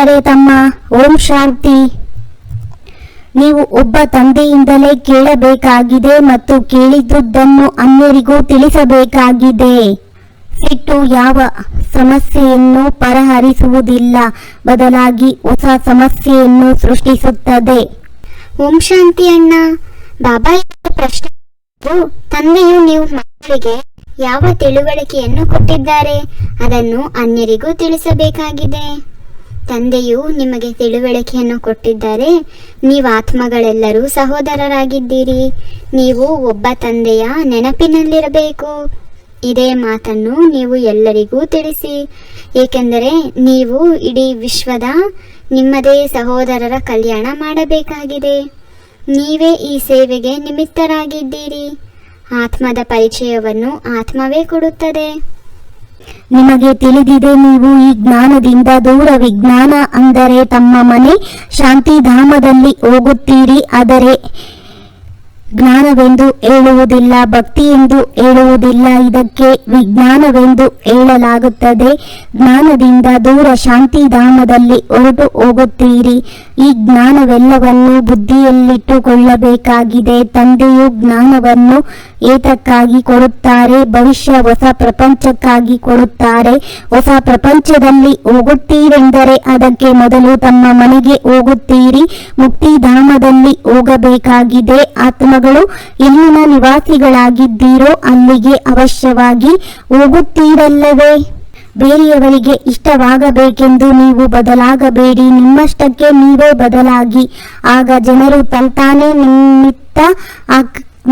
ಗೆಳೆಯರೇ ತಮ್ಮ, ಓಂ ಶಾಂತಿ. ನೀವು ಒಬ್ಬ ತಂದೆಯಿಂದಲೇ ಕೇಳಬೇಕಾಗಿದೆ ಮತ್ತು ಕೇಳಿದ್ದುದನ್ನು ಅನ್ಯರಿಗೂ ತಿಳಿಸಬೇಕಾಗಿದೆ. ಸಿಟ್ಟು ಯಾವ ಸಮಸ್ಯೆಯನ್ನು ಪರಿಹರಿಸುವುದಿಲ್ಲ, ಬದಲಾಗಿ ಹೊಸ ಸಮಸ್ಯೆಯನ್ನು ಸೃಷ್ಟಿಸುತ್ತದೆ. ಓಂ ಶಾಂತಿ ಅಣ್ಣ, ಬಾಬಾ ಪ್ರಶ್ನೆ ತಂದೆಯು ನೀವು ಮಕ್ಕಳಿಗೆ ಯಾವ ತಿಳುವಳಿಕೆಯನ್ನು ಕೊಟ್ಟಿದ್ದಾರೆ, ಅದನ್ನು ಅನ್ಯರಿಗೂ ತಿಳಿಸಬೇಕಾಗಿದೆ. ತಂದೆಯು ನಿಮಗೆ ತಿಳುವಳಿಕೆಯನ್ನು ಕೊಟ್ಟಿದ್ದಾರೆ. ನೀವು ಆತ್ಮಗಳೆಲ್ಲರೂ ಸಹೋದರರಾಗಿದ್ದೀರಿ. ನೀವು ಒಬ್ಬ ತಂದೆಯ ನೆನಪಿನಲ್ಲಿರಬೇಕು. ಇದೇ ಮಾತನ್ನು ನೀವು ಎಲ್ಲರಿಗೂ ತಿಳಿಸಿ. ಏಕೆಂದರೆ ನೀವು ಇಡೀ ವಿಶ್ವದ ನಿಮ್ಮದೇ ಸಹೋದರರ ಕಲ್ಯಾಣ ಮಾಡಬೇಕಾಗಿದೆ. ನೀವೇ ಈ ಸೇವೆಗೆ ನಿಮಿತ್ತರಾಗಿದ್ದೀರಿ. ಆತ್ಮದ ಪರಿಚಯವನ್ನು ಆತ್ಮವೇ ಕೊಡುತ್ತದೆ. ನಿಮಗೆ ತಿಳಿದಿದೆ ನೀವು ಈ ಜ್ಞಾನದಿಂದ ದೂರ ವಿಜ್ಞಾನ ಅಂದರೆ ತಮ್ಮ ಮನೆ ಶಾಂತಿಧಾಮದಲ್ಲಿ ಹೋಗುತ್ತೀರಿ ಆದರೆ ಜ್ಞಾನವೆಂದು ಹೇಳುವುದಿಲ್ಲ, ಭಕ್ತಿ ಎಂದು ಹೇಳುವುದಿಲ್ಲ. ಇದಕ್ಕೆ ವಿಜ್ಞಾನವೆಂದು ಹೇಳಲಾಗುತ್ತದೆ. ಜ್ಞಾನದಿಂದ ದೂರ ಶಾಂತಿಧಾಮದಲ್ಲಿ ಹೊರಟು ಹೋಗುತ್ತೀರಿ. ಈ ಜ್ಞಾನವೆಲ್ಲವನ್ನು ಬುದ್ಧಿಯಲ್ಲಿಟ್ಟುಕೊಳ್ಳಬೇಕಾಗಿದೆ. ತಂದೆಯು ಜ್ಞಾನವನ್ನು ಏತಕ್ಕಾಗಿ ಕೊಡುತ್ತಾರೆ? ಭವಿಷ್ಯ ಹೊಸ ಪ್ರಪಂಚಕ್ಕಾಗಿ ಕೊಡುತ್ತಾರೆ. ಹೊಸ ಪ್ರಪಂಚದಲ್ಲಿ ಹೋಗುತ್ತೀರೆಂದರೆ ಅದಕ್ಕೆ ಮೊದಲು ತಮ್ಮ ಮನೆಗೆ ಹೋಗುತ್ತೀರಿ. ಮುಕ್ತಿಧಾಮದಲ್ಲಿ ಹೋಗಬೇಕಾಗಿದೆ. ಆತ್ಮಗಳು ಇಲ್ಲಿನ ನಿವಾಸಿಗಳಾಗಿದ್ದೀರೋ ಅಲ್ಲಿಗೆ ಅವಶ್ಯವಾಗಿ ಹೋಗುತ್ತೀರಲ್ಲವೇ? ಬೇರೆಯವರಿಗೆ ಇಷ್ಟವಾಗಬೇಕೆಂದು ನೀವು ಬದಲಾಗಬೇಡಿ. ನಿಮ್ಮಷ್ಟಕ್ಕೆ ನೀವೇ ಬದಲಾಗಿ. ಆಗ ಜನರು ತಂತಾನೆ ನಿಮಿತ್ತ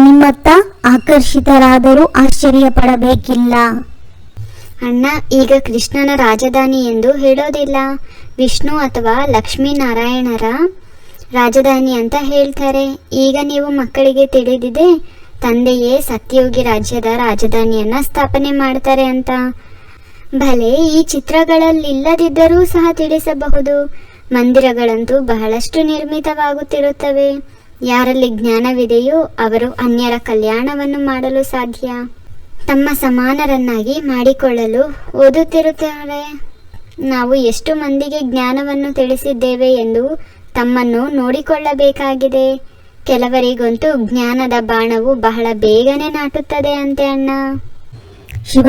ನಿಮ್ಮತ್ತ ಆಕರ್ಷಿತರಾದರೂ ಆಶ್ಚರ್ಯ ಪಡಬೇಕಿಲ್ಲ ಅಣ್ಣ, ಈಗ ಕೃಷ್ಣನ ರಾಜಧಾನಿ ಎಂದು ಹೇಳೋದಿಲ್ಲ. ವಿಷ್ಣು ಅಥವಾ ಲಕ್ಷ್ಮೀನಾರಾಯಣರ ರಾಜಧಾನಿ ಅಂತ ಹೇಳ್ತಾರೆ. ಈಗ ನೀವು ಮಕ್ಕಳಿಗೆ ತಿಳಿದಿದೆ, ತಂದೆಯೇ ಸತ್ಯೋಗಿ ರಾಜ್ಯದ ರಾಜಧಾನಿಯನ್ನ ಸ್ಥಾಪನೆ ಮಾಡ್ತಾರೆ ಅಂತ. ಭಲೆ, ಈ ಚಿತ್ರಗಳಲ್ಲಿಲ್ಲದಿದ್ದರೂ ಸಹ ತಿಳಿಸಬಹುದು. ಮಂದಿರಗಳಂತೂ ಬಹಳಷ್ಟು ನಿರ್ಮಿತವಾಗುತ್ತಿರುತ್ತವೆ. ಯಾರಲ್ಲಿ ಜ್ಞಾನವಿದೆಯೋ ಅವರು ಅನ್ಯರ ಕಲ್ಯಾಣವನ್ನು ಮಾಡಲು ಸಾಧ್ಯ. ತಮ್ಮ ಸಮಾನರನ್ನಾಗಿ ಮಾಡಿಕೊಳ್ಳಲು ಓದುತ್ತಿರುತ್ತಾರೆ. ನಾವು ಎಷ್ಟು ಮಂದಿಗೆ ಜ್ಞಾನವನ್ನು ತಿಳಿಸಿದ್ದೇವೆ ಎಂದು ತಮ್ಮನ್ನು ನೋಡಿಕೊಳ್ಳಬೇಕಾಗಿದೆ. ಕೆಲವರಿಗಂತೂ ಜ್ಞಾನದ ಬಾಣವು ಬಹಳ ಬೇಗನೆ ನಾಟುತ್ತದೆ ಅಂತೆ ಅಣ್ಣ. ಶಿವ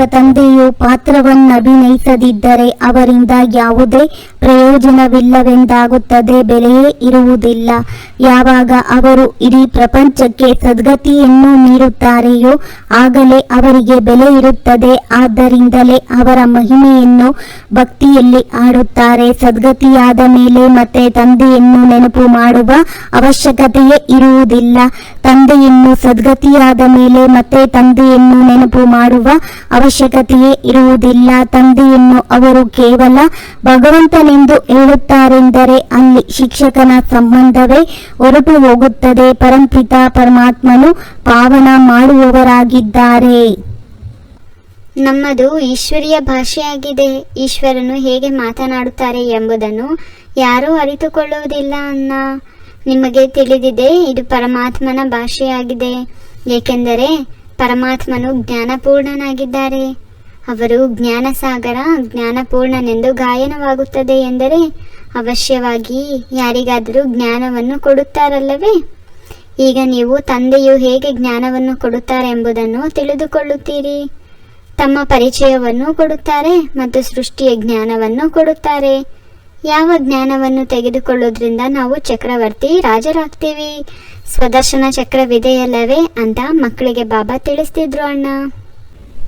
ಪಾತ್ರವನ್ನಭಿನಯಿಸದಿದ್ದರೆ ಅವರಿಂದ ಯಾವುದೇ ಪ್ರಯೋಜನವಿಲ್ಲವೆಂದಾಗುತ್ತದೆ, ಬೆಲೆಯೇ ಇರುವುದಿಲ್ಲ. ಯಾವಾಗ ಅವರು ಇಡೀ ಪ್ರಪಂಚಕ್ಕೆ ಸದ್ಗತಿಯನ್ನು ನೀಡುತ್ತಾರೆಯೋ, ಆಗಲೇ ಅವರಿಗೆ ಬೆಲೆ ಇರುತ್ತದೆ. ಆದ್ದರಿಂದಲೇ ಅವರ ಮಹಿಮೆಯನ್ನು ಭಕ್ತಿಯಲ್ಲಿ ಆಡುತ್ತಾರೆ ಸದ್ಗತಿಯಾದ ಮೇಲೆ ಮತ್ತೆ ತಂದೆಯನ್ನು ನೆನಪು ಮಾಡುವ ಅವಶ್ಯಕತೆಯೇ ಇರುವುದಿಲ್ಲ. ತಂದೆಯನ್ನು ಸದ್ಗತಿಯಾದ ಮೇಲೆ ಮತ್ತೆ ತಂದೆಯನ್ನು ನೆನಪು ಮಾಡುವ ಅವಶ್ಯಕತೆಯೇ ಇರುವುದಿಲ್ಲ. ತಂದೆಯನ್ನು ಅವರು ಕೇವಲ ಭಗವಂತನೆಂದು ಹೇಳುತ್ತಾರೆಂದರೆ ಅಲ್ಲಿ ಶಿಕ್ಷಕನ ಸಂಬಂಧವೇ ಹೊರಟು ಹೋಗುತ್ತದೆ. ಪರಂಪಿತ ಪರಮಾತ್ಮನು ಪಾವನ ಮಾಡುವವರಾಗಿದ್ದಾರೆ. ನಮ್ಮದು ಈಶ್ವರೀಯ ಭಾಷೆಯಾಗಿದೆ. ಈಶ್ವರನು ಹೇಗೆ ಮಾತನಾಡುತ್ತಾರೆ ಎಂಬುದನ್ನು ಯಾರೂ ಅರಿತುಕೊಳ್ಳುವುದಿಲ್ಲ ಅನ್ನ ನಿಮಗೆ ತಿಳಿದಿದೆ, ಇದು ಪರಮಾತ್ಮನ ಭಾಷೆಯಾಗಿದೆ. ಏಕೆಂದರೆ ಪರಮಾತ್ಮನು ಜ್ಞಾನಪೂರ್ಣನಾಗಿದ್ದಾರೆ. ಅವರು ಜ್ಞಾನಸಾಗರ, ಜ್ಞಾನಪೂರ್ಣನೆಂದು ಗಾಯನವಾಗುತ್ತದೆ ಎಂದರೆ ಅವಶ್ಯವಾಗಿ ಯಾರಿಗಾದರೂ ಜ್ಞಾನವನ್ನು ಕೊಡುತ್ತಾರಲ್ಲವೇ? ಈಗ ನೀವು ತಂದೆಯು ಹೇಗೆ ಜ್ಞಾನವನ್ನು ಕೊಡುತ್ತಾರೆ ಎಂಬುದನ್ನು ತಿಳಿದುಕೊಳ್ಳುತ್ತೀರಿ. ತಮ್ಮ ಪರಿಚಯವನ್ನು ಕೊಡುತ್ತಾರೆ ಮತ್ತು ಸೃಷ್ಟಿಯ ಜ್ಞಾನವನ್ನು ಕೊಡುತ್ತಾರೆ. ಯಾವ ಜ್ಞಾನವನ್ನು ತೆಗೆದುಕೊಳ್ಳೋದ್ರಿಂದ ನಾವು ಚಕ್ರವರ್ತಿ ರಾಜರಾಗ್ತೀವಿ. ಸ್ವದರ್ಶನ ಚಕ್ರವಿದೆಯಲ್ಲವೇ ಅಂತ ಮಕ್ಕಳಿಗೆ ಬಾಬಾ ತಿಳಿಸ್ತಿದ್ರು ಅಣ್ಣ.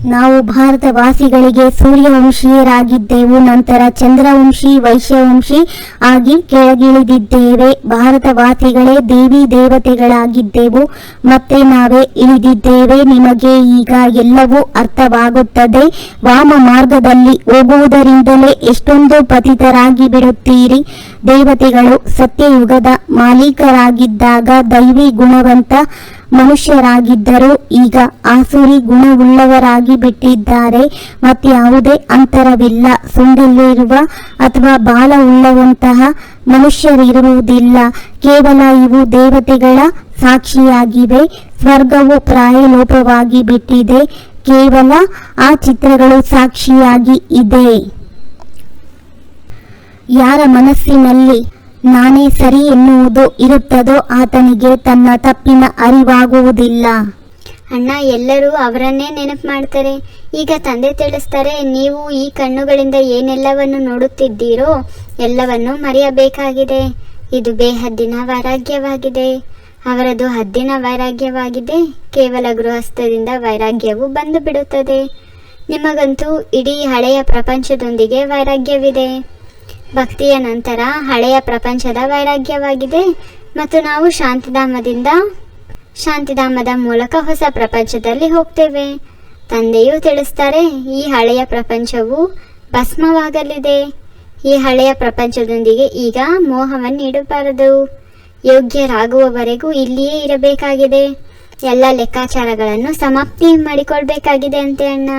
ನಾವು ಭಾರತವಾಸಿಗಳಿಗೆ ಸೂರ್ಯವಂಶೀಯರಾಗಿದ್ದೆವು, ನಂತರ ಚಂದ್ರವಂಶಿ, ವೈಶ್ಯವಂಶಿ ಆಗಿ ಕೆಳಗಿಳಿದಿದ್ದೇವೆ. ಭಾರತವಾಸಿಗಳೇ ದೇವಿ ದೇವತೆಗಳಾಗಿದ್ದೆವು, ಮತ್ತೆ ನಾವೇ ಇಳಿದಿದ್ದೇವೆ. ನಿಮಗೆ ಈಗ ಎಲ್ಲವೂ ಅರ್ಥವಾಗುತ್ತದೆ. ವಾಮ ಮಾರ್ಗದಲ್ಲಿ ಹೋಗುವುದರಿಂದಲೇ ಎಷ್ಟೊಂದು ಪತಿತರಾಗಿ ಬಿಡುತ್ತೀರಿ. ದೇವತೆಗಳು ಸತ್ಯಯುಗದ ಮಾಲೀಕರಾಗಿದ್ದಾಗ ದೈವಿ ಗುಣವಂತ ಮನುಷ್ಯರಾಗಿದ್ದರು ಈಗ ಆಸುರಿ ಗುಣವುಳ್ಳವರಾಗಿ ಬಿಟ್ಟಿದ್ದಾರೆ. ಮತ್ತು ಯಾವುದೇ ಅಂತರವಿಲ್ಲ. ಸುಂಡಿಲಿರುವ ಅಥವಾ ಬಾಲ ಉಳ್ಳವಂತಹ ಮನುಷ್ಯರಿರುವುದಿಲ್ಲ. ಕೇವಲ ಇವು ದೇವತೆಗಳ ಸಾಕ್ಷಿಯಾಗಿವೆ. ಸ್ವರ್ಗವು ಪ್ರಾಯಲೋಪವಾಗಿ ಬಿಟ್ಟಿದೆ. ಕೇವಲ ಆ ಚಿತ್ರಗಳು ಸಾಕ್ಷಿಯಾಗಿ ಇದೆ. ಯಾರ ಮನಸ್ಸಿನಲ್ಲಿ ನಾನೇ ಸರಿ ಎನ್ನುವುದು ಇರುತ್ತದೋ ಆತನಿಗೆ ತನ್ನ ತಪ್ಪಿನ ಅರಿವಾಗುವುದಿಲ್ಲ. ಅಣ್ಣ, ಎಲ್ಲರೂ ಅವರನ್ನೇ ನೆನಪು ಮಾಡ್ತಾರೆ. ಈಗ ತಂದೆ ತಿಳಿಸ್ತಾರೆ, ನೀವು ಈ ಕಣ್ಣುಗಳಿಂದ ಏನೆಲ್ಲವನ್ನು ನೋಡುತ್ತಿದ್ದೀರೋ ಎಲ್ಲವನ್ನು ಮರೆಯಬೇಕಾಗಿದೆ. ಇದು ಬೇಹದ್ದಿನ ವೈರಾಗ್ಯವಾಗಿದೆ. ಅವರದು ಹದ್ದಿನ ವೈರಾಗ್ಯವಾಗಿದೆ. ಕೇವಲ ಗೃಹಸ್ಥದಿಂದ ವೈರಾಗ್ಯವು ಬಂದು ಬಿಡುತ್ತದೆ ನಿಮಗಂತೂ ಇಡೀ ಹಳೆಯ ಪ್ರಪಂಚದೊಂದಿಗೆ ವೈರಾಗ್ಯವಿದೆ. ಭಕ್ತಿಯ ನಂತರ ಹಳೆಯ ಪ್ರಪಂಚದ ವೈರಾಗ್ಯವಾಗಿದೆ ಮತ್ತು ನಾವು ಶಾಂತಿಧಾಮದಿಂದ ಶಾಂತಿಧಾಮದ ಮೂಲಕ ಹೊಸ ಪ್ರಪಂಚದಲ್ಲಿ ಹೋಗ್ತೇವೆ. ತಂದೆಯು ತಿಳಿಸ್ತಾರೆ, ಈ ಹಳೆಯ ಪ್ರಪಂಚವು ಭಸ್ಮವಾಗಲಿದೆ. ಈ ಹಳೆಯ ಪ್ರಪಂಚದೊಂದಿಗೆ ಈಗ ಮೋಹವನ್ನು ಇಡಬಾರದು ಯೋಗ್ಯರಾಗುವವರೆಗೂ ಇಲ್ಲಿಯೇ ಇರಬೇಕಾಗಿದೆ. ಎಲ್ಲ ಲೆಕ್ಕಾಚಾರಗಳನ್ನು ಸಮಾಪ್ತಿ ಮಾಡಿಕೊಳ್ಬೇಕಾಗಿದೆ ಅಂತೆ ಅಣ್ಣ.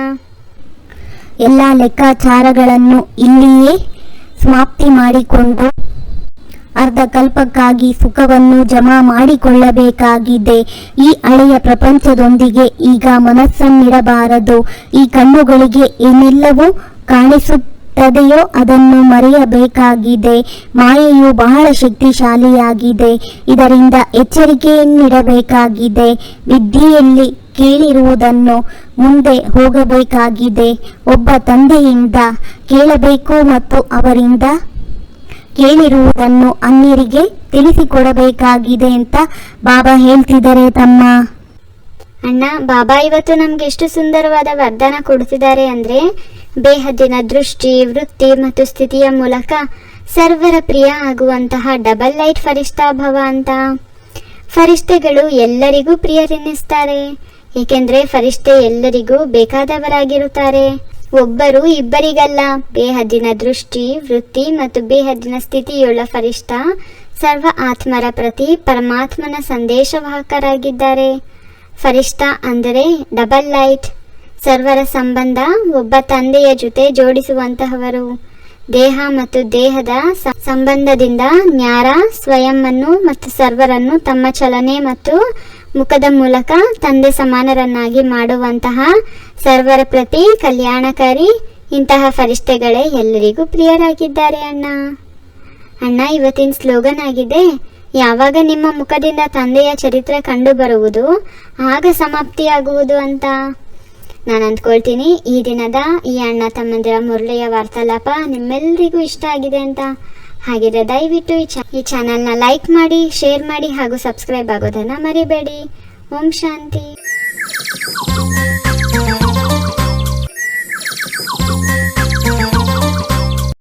ಎಲ್ಲ ಲೆಕ್ಕಾಚಾರಗಳನ್ನು ಇಲ್ಲಿಯೇ ಸಮಾಪ್ತಿ ಮಾಡಿಕೊಂಡು ಅರ್ಧಕಲ್ಪಕ್ಕಾಗಿ ಸುಖವನ್ನು ಜಮಾ ಮಾಡಿಕೊಳ್ಳಬೇಕಾಗಿದೆ. ಈ ಹಳೆಯ ಪ್ರಪಂಚದೊಂದಿಗೆ ಈಗ ಮನಸ್ಸನ್ನಿಡಬಾರದು. ಈ ಕಣ್ಣುಗಳಿಗೆ ಏನೆಲ್ಲವೂ ಕಾಣಿಸುತ್ತದೆಯೋ ಅದನ್ನು ಮರೆಯಬೇಕಾಗಿದೆ. ಮಾಯೆಯು ಬಹಳ ಶಕ್ತಿಶಾಲಿಯಾಗಿದೆ. ಇದರಿಂದ ಎಚ್ಚರಿಕೆಯನ್ನಿಡಬೇಕಾಗಿದೆ. ವಿದ್ಯೆಯಲ್ಲಿ ಕೇಳಿರುವುದನ್ನು ಮುಂದೆ ಹೋಗಬೇಕಾಗಿದೆ. ಒಬ್ಬ ತಂದೆಯಿಂದ ಕೇಳಬೇಕು ಮತ್ತು ಅವರಿಂದ ಕೇಳಿರುವುದನ್ನು ಅನ್ಯರಿಗೆ ತಿಳಿಸಿಕೊಡಬೇಕಾಗಿದೆ ಅಂತ ಬಾಬಾ ಹೇಳ್ತಿದ್ದಾರೆ ತಮ್ಮ. ಅಣ್ಣ, ಬಾಬಾ ಇವತ್ತು ನಮ್ಗೆ ಎಷ್ಟು ಸುಂದರವಾದ ವರದಾನ ಕೊಡ್ತಿದ್ದಾರೆ ಅಂದ್ರೆ, ಬೇಹದ್ದಿನ ದೃಷ್ಟಿ, ವೃತ್ತಿ ಮತ್ತು ಸ್ಥಿತಿಯ ಮೂಲಕ ಸರ್ವರ ಪ್ರಿಯ ಆಗುವಂತಹ ಡಬಲ್ ಲೈಟ್ ಫರಿಷ್ಠಾ ಭವ ಅಂತ. ಫರಿಷ್ಠೆಗಳು ಎಲ್ಲರಿಗೂ ಪ್ರಿಯರೆನ್ನಿಸ್ತಾರೆ. ಏಕೆಂದ್ರೆ ಫರಿಷ್ಠೆ ಎಲ್ಲರಿಗೂ ಬೇಕಾದವರಾಗಿರುತ್ತಾರೆ. ಒಬ್ಬರು ಇಬ್ಬರಿಗಲ್ಲ. ಬೇಹದ್ದಿನ ದೃಷ್ಟಿ, ವೃತ್ತಿ ಮತ್ತು ಬೇಹದ್ದಿನ ಸ್ಥಿತಿಯುಳ್ಳ ಫರಿಷ್ಠ ಸರ್ವ ಆತ್ಮರ ಪ್ರತಿ ಪರಮಾತ್ಮನ ಸಂದೇಶವಾಹಕರಾಗಿದ್ದಾರೆ. ಫರಿಷ್ಠ ಅಂದರೆ ಡಬಲ್ ಲೈಟ್. ಸರ್ವರ ಸಂಬಂಧ ಒಬ್ಬ ತಂದೆಯ ಜೊತೆ ಜೋಡಿಸುವಂತಹವರು. ದೇಹ ಮತ್ತು ದೇಹದ ಸಂಬಂಧದಿಂದ ನ್ಯಾರ, ಸ್ವಯಂ ಮತ್ತು ಸರ್ವರನ್ನು ತಮ್ಮ ಚಲನೆ ಮತ್ತು ಮುಖದ ಮೂಲಕ ತಂದೆ ಸಮಾನರನ್ನಾಗಿ ಮಾಡುವಂತಹ ಸರ್ವರ ಪ್ರತಿ ಕಲ್ಯಾಣಕಾರಿ ಇಂತಹ ಫರಿಷ್ಠೆಗಳೇ ಎಲ್ಲರಿಗೂ ಪ್ರಿಯರಾಗಿದ್ದಾರೆ ಅಣ್ಣ. ಅಣ್ಣ, ಇವತ್ತಿನ ಸ್ಲೋಗನ್ ಆಗಿದೆ, ಯಾವಾಗ ನಿಮ್ಮ ಮುಖದಿಂದ ತಂದೆಯ ಚರಿತ್ರೆ ಕಂಡು ಬರುವುದು ಆಗ ಸಮಾಪ್ತಿಯಾಗುವುದು ಅಂತ. ನಾನು ಅಂದ್ಕೊಳ್ತೀನಿ, ಈ ದಿನದ ಈ ಅಣ್ಣ ತಮ್ಮಂದಿರ ಮುರಳಿಯ ವಾರ್ತಾಲಾಪ ನಿಮ್ಮೆಲ್ಲರಿಗೂ ಇಷ್ಟ ಆಗಿದೆ ಅಂತ. ಹಾಗಿದ್ರೆ ದಯವಿಟ್ಟು ಈ ಈ ಚಾನಲ್ನ ಲೈಕ್ ಮಾಡಿ ಶೇರ್ ಮಾಡಿ ಹಾಗೂ ಸಬ್ಸ್ಕ್ರೈಬ್ ಆಗೋದನ್ನು ಮರಿಬೇಡಿ. ಓಂ ಶಾಂತಿ.